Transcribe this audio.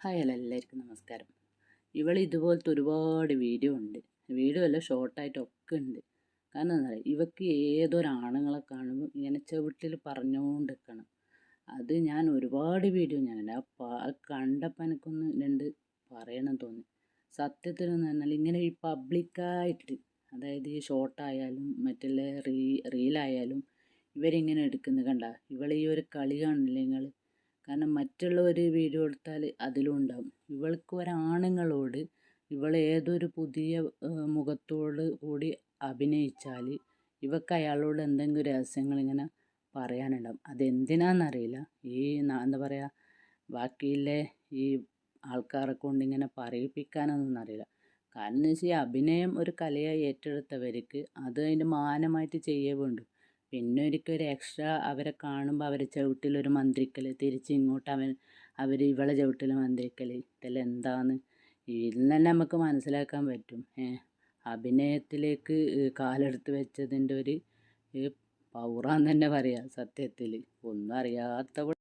Hi അല്ല എല്ലാവർക്കും നമസ്കാരം. ഇവൾ ഇതുപോലത്തെ ഒരുപാട് വീഡിയോ ഉണ്ട്. വീഡിയോ അല്ല ഷോർട്ടായിട്ടൊക്കെ ഉണ്ട്. കാരണം എന്താ പറയുക ഇവക്ക് ഏതൊരാണുങ്ങളെ കാണുമ്പോൾ ഇങ്ങനെ ചവിട്ടിൽ പറഞ്ഞുകൊണ്ട് നിൽക്കണം അത് ഞാൻ ഒരുപാട് വീഡിയോ ഞാൻ ആ കണ്ടപ്പോൾ എനിക്കൊന്ന് രണ്ട് പറയണം തോന്നി. സത്യത്തിൽ എന്ന് പറഞ്ഞാൽ ഇങ്ങനെ ഈ പബ്ലിക്കായിട്ട് അതായത് ഈ ഷോർട്ടായാലും മറ്റുള്ള റീ റീലായാലും ഇവരിങ്ങനെ എടുക്കുന്നത് കണ്ട? ഇവൾ ഈ ഒരു കളി കാണില്ല നിങ്ങൾ കാരണം മറ്റുള്ളവർ വീഡിയോ എടുത്താൽ അതിലും ഉണ്ടാവും. ഇവൾക്ക് ഒരാണുങ്ങളോട് ഇവൾ ഏതൊരു പുതിയ മുഖത്തോട് കൂടി അഭിനയിച്ചാൽ ഇവക്ക് അയാളോട് എന്തെങ്കിലും രഹസ്യങ്ങൾ ഇങ്ങനെ പറയാനുണ്ടാവും. അതെന്തിനാണെന്നറിയില്ല ഈ എന്താ പറയുക ബാക്കിയിലെ ഈ ആൾക്കാരെ കൊണ്ട് ഇങ്ങനെ പറയിപ്പിക്കാനൊന്നും അറിയില്ല കാരണം എന്ന് വെച്ചാൽ അഭിനയം ഒരു കലയായി ഏറ്റെടുത്തവർക്ക് അത് അതിന്റെ മാനമായിട്ട് ചെയ്യേ വേണ്ടു. പിന്നെ ഒരിക്കൽ ഒരു എക്സ്ട്രാ അവരെ കാണുമ്പോൾ അവരെ ചവിട്ടിലൊരു മന്ത്രിക്കൽ തിരിച്ച് ഇങ്ങോട്ട് അവൻ അവർ ഇവളെ ചവിട്ടിൽ മന്ത്രിക്കൽ ഇതെല്ലാം എന്താന്ന് ഇതിൽ തന്നെ നമുക്ക് മനസ്സിലാക്കാൻ പറ്റും. അഭിനയത്തിലേക്ക് കാലെടുത്ത് വെച്ചതിന്റെ ഒരു പൗറാന്ന് തന്നെ പറയാം സത്യത്തിൽ ഒന്നും അറിയാത്തവൾ